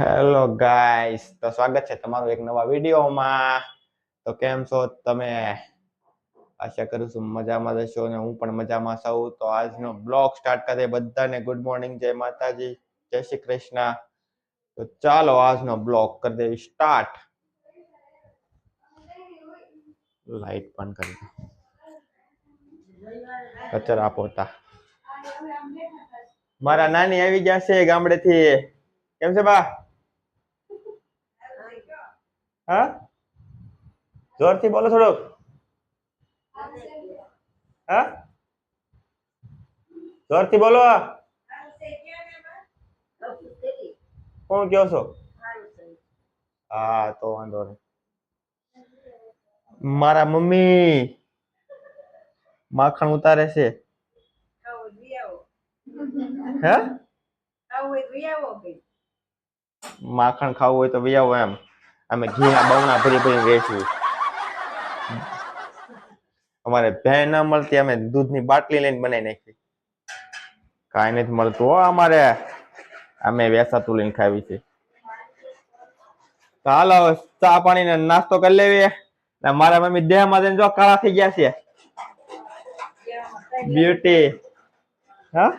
Hello guys તો સ્વાગત છે તમારું એક નવા વિડીયોમાં. તો કેમ છો તમે? આશા કરું છું મજામાં જશો અને હું પણ મજામાં છું. તો આજનો બ્લોગ સ્ટાર્ટ કરીએ બધાને ગુડ મોર્નિંગ, જય માતાજી, જય શ્રી કૃષ્ણ. તો ચાલો આજનો બ્લોગ કરી દઈએ સ્ટાર્ટ. લાઈટ પણ કરી દો. કચરા પોતા. મારા નાની આવી ગયા છે ગામડેથી. કેમ છે બા? હા? જોરથી બોલો થોડુંક. હા? જોરથી બોલો કોણ કયો છો? હા તો વાંધો નહીં. મારા મમ્મી માખણ ઉતારે છે. હે? માખણ ખાવું હોય તો આવો એમ. અમે ઘીના બવણા ભરી ભરી વેચવું અમારે ભેં ના મળતી, અમે દૂધની બાટલી લઈને બનાવી નાખી કાંઈ નથી મળતું હો અમારે. અમે વેસાતું લઈને ખાવી છે હાલો ચા પાણી ને નાસ્તો કરી લેવી ને મારા મમ્મી દેહમાં જઈને જો કાળા થઈ ગયા છે. બ્યુટી હા?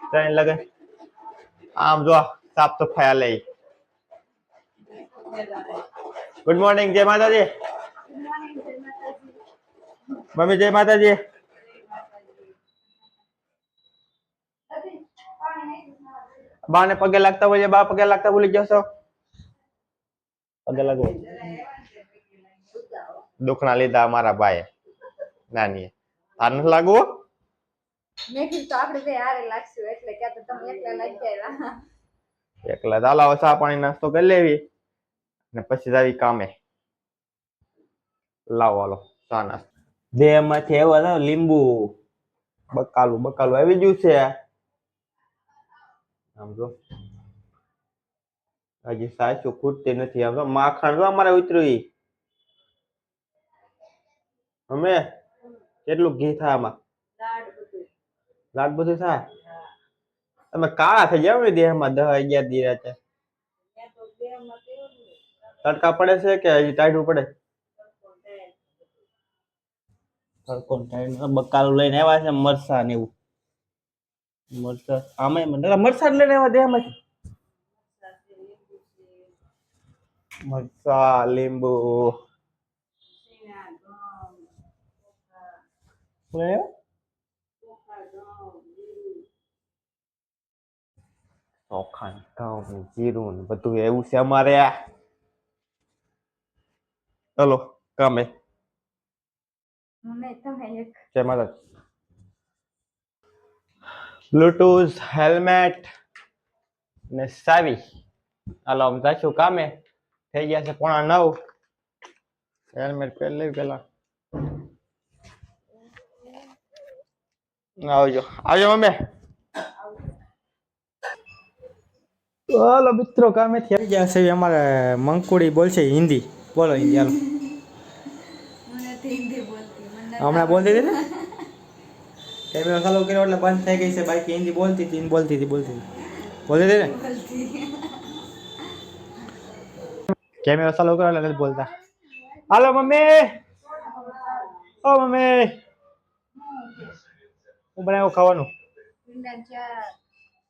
ત્રણ લગન. આમ જો સાફ સફાઈ લઈ. ગુડ મોર્નિંગ જય માતાજી. મમ્મી, જય માતાજી. બાને પગે લાગતા હોય બા, પગે લાગતા ભૂલી ગયો છો? પગે લાગો દુખણા લીધા અમારા ભાઈ નાની તાર નથી લાગવું? મેં કીધું તો આપણે બે હારે લાગશું, એટલે કે તમે એકલા લાગી આવ્યા એકલા ચાલો હવે ચા પાણી નાસ્તો કરી લેવી. ને પછી જાવી કામે. લાવો, હાલો, ચા નાસ્તો. દેહમાંથી એવા લાવ લીંબુ. બકાલું બકાલું આવી ગયું છે. આમ જો. હજી સાચું ખૂટતી નથી તો માખણ જો અમારે ઉતર્યું. અમે? કેટલું ઘી થાય આમાં? લાડ બધું થાય. તમે કાળા થઈ જાવ ને દેહમાં દહ અગિયાર દીરા ને, તડકા પડે છે કે હજી ટાઈટું પડે? તડકો બકાલું લઈને આવ્યા છે મરસા ને એવું. મરસા આમાં મને મરસા લઈને આવ્યા દેહમાંથી? મરસા લીંબુ શીણા, ઘઉં, શું લઈને આવ્યા? ચોખા, ઘઉં, જીરું. ચોખા ને ઘઉં ને જીરું ને બધું એવું છે અમારે ચલો કામે? જય માતા બ્લુટૂથ હેલ્મેટ ને સાવી. હાલો આમ જાશું કામે. થઈ ગયા છે પોણા નવ. હેલ્મેટ પહેરી લેવી પેલા આવજો આવજો મમ્મી. હાલો મિત્રો કામે થઈ ગયા છે અમારે મંકુડી બોલશે હિન્દી. બોલો હિન્દી હાલો. હમણાં બોલતી હતી ને? કેમેરો ચાલુ કર્યો એટલે બંધ થઈ ગઈ છે બાકી હિન્દી બોલતી હતી બોલતી હતી બોલતી હતી. બોલતી હતી ને? કેમેરો ચાલુ કર્યો એટલે નથી બોલતા. Hello mummy. ઓ મમ્મી. હું બનાવ્યું ખાવાનું?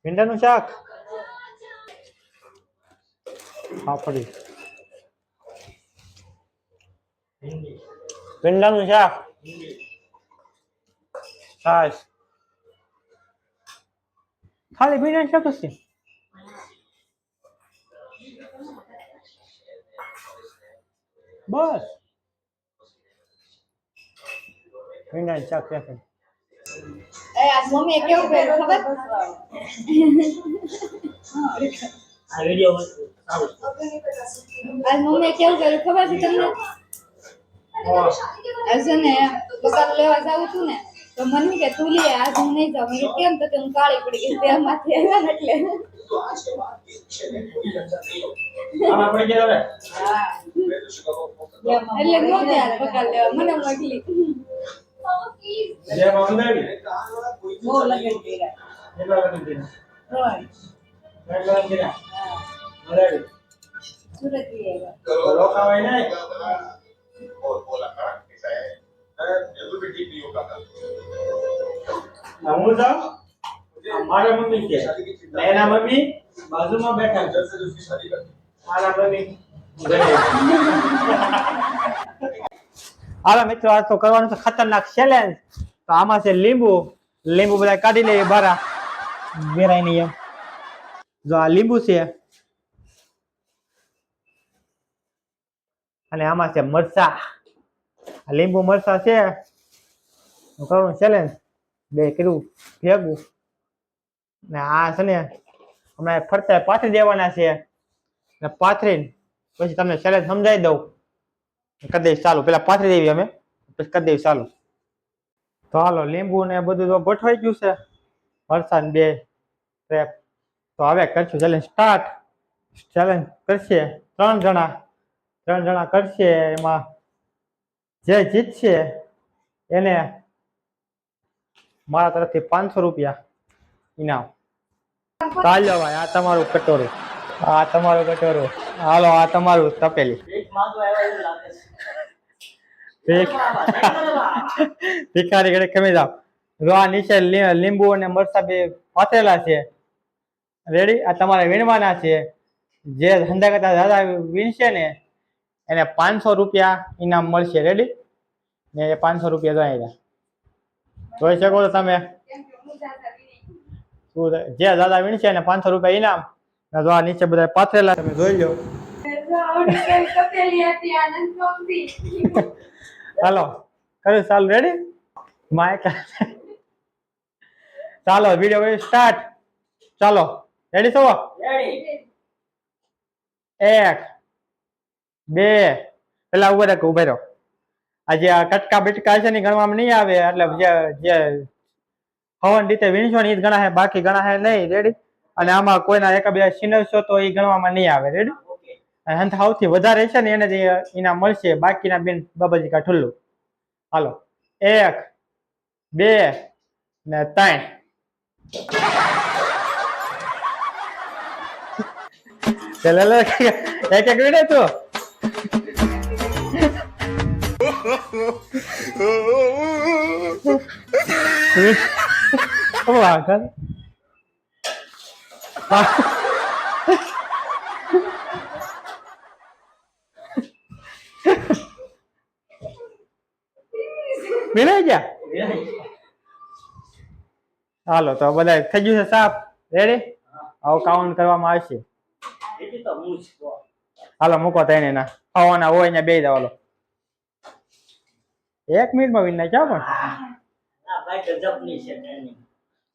ભીંડાનું શાક? પાપડી. ભીંડાનું શાક. છાશ ખાલી ભીંડાનું શાક જ છે. બસ. ભીંડાનું શાક છે. મમ્મી એ આ મમ્મીએ કેવું કર્યું ખબર? આજ મમ્મીએ કેવું કર્યું ખબર છે તમને? આજ ને દુકાન લેવા જાઉં છું ને તો મને કે તું લે આજ હું નહીં જાઉં. મેં કેમ તો કે હું કાળી પડી ગઈ દેહમાંથી આવ્યા ને એટલે. આમાં પડી ગયા હવે? એટલે નો ત્યાં પગાર લેવા મને મોકલી. બહુ લગન કર્યા. કેટલા સુરત રોકાવાય નહીં હું જાઉં મારા મમ્મી છે એના મમ્મી બાજુમાં બેઠા મારા મમ્મી હાલો મિત્રો, આ તો કરવાનું તો ખતરનાક ચેલેન્જ તો આમાં છે લીંબુ. લીંબુ બધા કાઢી લે બારા. વેરાય નહીં એમ. જો આ લીંબુ છે અને આમાં છે મરસા લીંબુ મરસા છે. હું કરું ચેલેન્જ બે કર્યું, ભેગું. ને આ છે ને હમણાં ફરતા પાથરી દેવાના છે. ને પાથરીને પછી તમને ચેલેન્જ સમજાવી દઉં. કરી દઈશ ચાલુ. પેલા પાથરી દેવી અમે, પછી કરી દઈશ ચાલુ. તો હાલો, લીંબુ ને બધું તો ગોઠવાઈ ગયું છે. વરસાદ બે તો હવે કરશું ચેલેન્જ સ્ટાર્ટ ચેલેન્જ કરશે ત્રણ જણા. ત્રણ જણા કરશે, એમાં જે જીતશે એને મારા તરફથી પાંચસો રૂપિયા ઇનામ. ચાલો ભાઈ, આ તમારું કટોરું. આ તમારું કટોરું. હાલો, આ તમારું તપેલી. ભિખારી ઘડે ખમી જાવ જો આ નીચે લીંબુ અને મરચા બે પાથરેલા છે. રેડી આ તમારે વીણવાના છે. જે ધંધા કરતા દાદા વીણશે ને એને પાંચસો રૂપિયા ઇનામ મળશે. રેડી ને એ પાંચસો રૂપિયા જાય રહ્યા. જોઈ શકો છો તમે? જે દાદા વીણશે એને પાંચસો રૂપિયા ઇનામ. ને જો આ નીચે બધા પાથરેલા તમે જોઈ લો. હાલો. પમતી ચાલો ચાલુ રેડી માય ચાલો વીડિયો સ્ટાર્ટ ચાલો રેડી છો? એક બે. પેલા ઊભા રાખો, ઊભા રહો. આ જે કટકા બટકા છે ને ગણવામાં નહીં આવે, એટલે જે જે હવન રીતે વીણશો ને એ જ ગણાશે, બાકી ગણાશે નહીં. રેડી અને આમાં કોઈના એક બે છીનવશો તો એ ગણવામાં નહીં આવે. રેડી અને સૌથી વધારે છે ને એને ઇનામ મળશે, બાકીના બેન બાબાજી કા ઠુલ્લું. હાલો. એક, બે ને ત્રણ. એક એક વિડે તું વાહ કર વિનાઈ ગયા રેડી હાલો તો બધા થઈ ગયું છે સાફ? રેડી આવું કાઉન્ટ કરવામાં આવશે. હાલો મૂકો તેને ના. ખાવાના હોય ને બે હાલો એક મિનિટમાં વિન નાખ્યા પણ.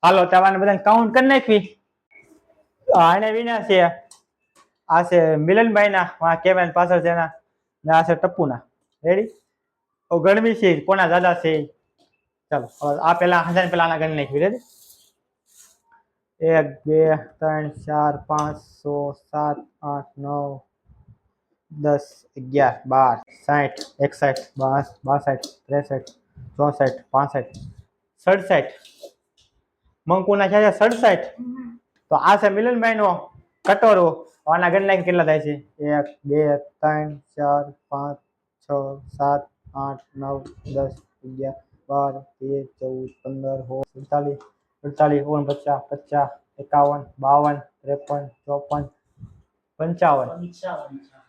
હાલો તમારે બધાને કાઉન્ટ કરી નાખવી. આને વિના છે. આ છે મિલનભાઈ ના કેમેરા પાછળ છે એના ને આ છે ટપ્પુના. રેડી ઓ ગણવી છે કોના દાદા છે? ચાલો આ પેલા હજાર પેલા આના ગણી નાખવી. રેડી એક બે ત્રણ ચાર પાંચ છ સાત આઠ નવ દસ અગિયાર બાર સાઠ એકસઠ બાસ બાસઠ ત્રેસઠ ચોસઠ પાસઠ સડસઠ. મંકુના છે સડસઠ? તો આ છે મિલનભાઈનો કટોરો. આના ગણના કેટલા થાય છે? એક બે ત્રણ ચાર પાંચ છ સાત આઠ નવ દસ અગિયાર બાર તેર ચૌદ પંદર સોળ સુડતાલીસ અડતાલીસ ઓગણપચાસ પચાસ એકાવન બાવન ત્રેપન ચોપન પંચાવન. પંચાવન.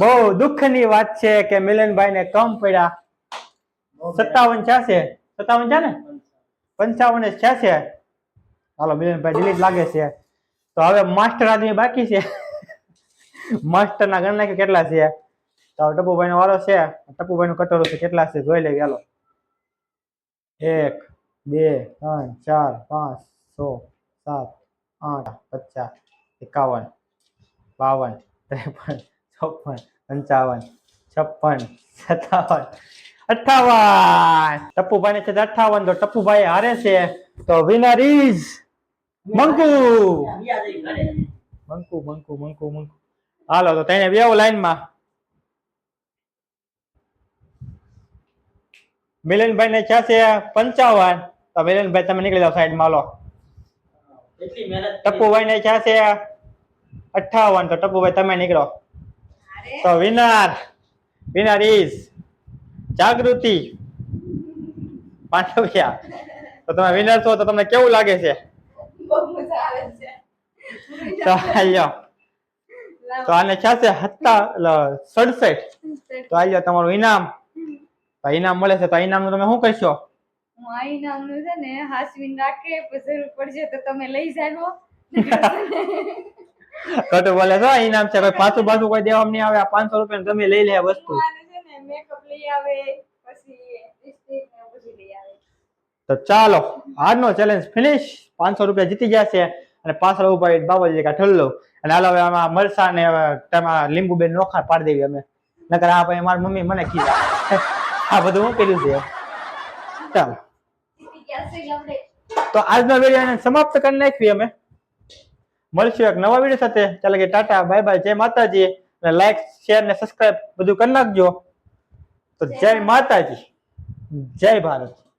બહુ દુઃખની વાત છે કે મિલનભાઈ ને કમ પડ્યા. સત્તાવન છે સત્તાવન છે ને? પંચાવન. છે હાલો મિલનભાઈ ડિલીટ લાગે છે. તો હવે માસ્ટર આદમી બાકી છે. માસ્ટર ના ગણના કે કેટલા છે? તો ટપુભાઈ નો વારો છે. ટપુભાઈ નું કટોરો છે. કેટલા છે? જોઈ લે હાલો. એક બે ત્રણ ચાર પાંચ છ સાત આઠ પચાસ એકાવન બાવન ત્રેપન ચોપન પંચાવન, છપ્પન, સત્તાવન અઠાવન ટપ્પુભાઈ ને છે અઠાવન તો ટપ્પુભાઈ હારે છે. તો વિનર ઇઝ મંકુ. મંકુ મંકુ મંકુ મંકુ. હાલો, તો તેને બેવ લાઈનમાં. મિલનભાઈ ને છે? પંચાવન. તો મિલનભાઈ, તમે નીકળી જાઓ સાઈડમાં લો ટપ્પુભાઈ ને છે? અઠાવન તો ટપ્પુભાઈ, તમે નીકળો. તો winner winner is Jagruti Pandavia. તો તમે વિનર છો તો તમને કેવું લાગે છે? તો આલ્યો તો આને છે? હત્તા સડસઠ. તો આયો તમારું ઇનામ તો ઇનામ મળે છે. તો ઇનામનું તમે શું કરશો? હું આ ઇનામનું છે ને હાસવીન રાખે પછી જરૂર પડશે તો તમે લઈ જાજો ખોટું બોલે છો આ ઇનામ છે ભાઈ પાછું પાછું કોઈ દેવામાં નહીં આવે આ પાંચસો રૂપિયા તમે લઈ લે વસ્તુ. તો ચાલો આજનો ચેલેન્જ ફિનિશ પાંચસો રૂપિયા જીતી ગયા છે અને પાછળ ઊભા બાબાજી કા ઠલ્લો. અને હાલો હવે આમાં મરસા ને તેમાં લીંબુ બેન નોખા પાડી દેવી અમે. નકર આ ભાઈ મારી મમ્મી મને કીધા. આ બધું હું કર્યું છે. ચાલો. તો આજનો વીડિયો સમાપ્ત કરી નાખવી અમે. મળશું એક નવા વીડિયો સાથે. ચાલો કે ટાટા બાય બાય જય માતાજી. અને લાઈક શેર ને સબસ્ક્રાઇબ બધું કરી નાખજો. તો જય માતાજી. જય ભારત.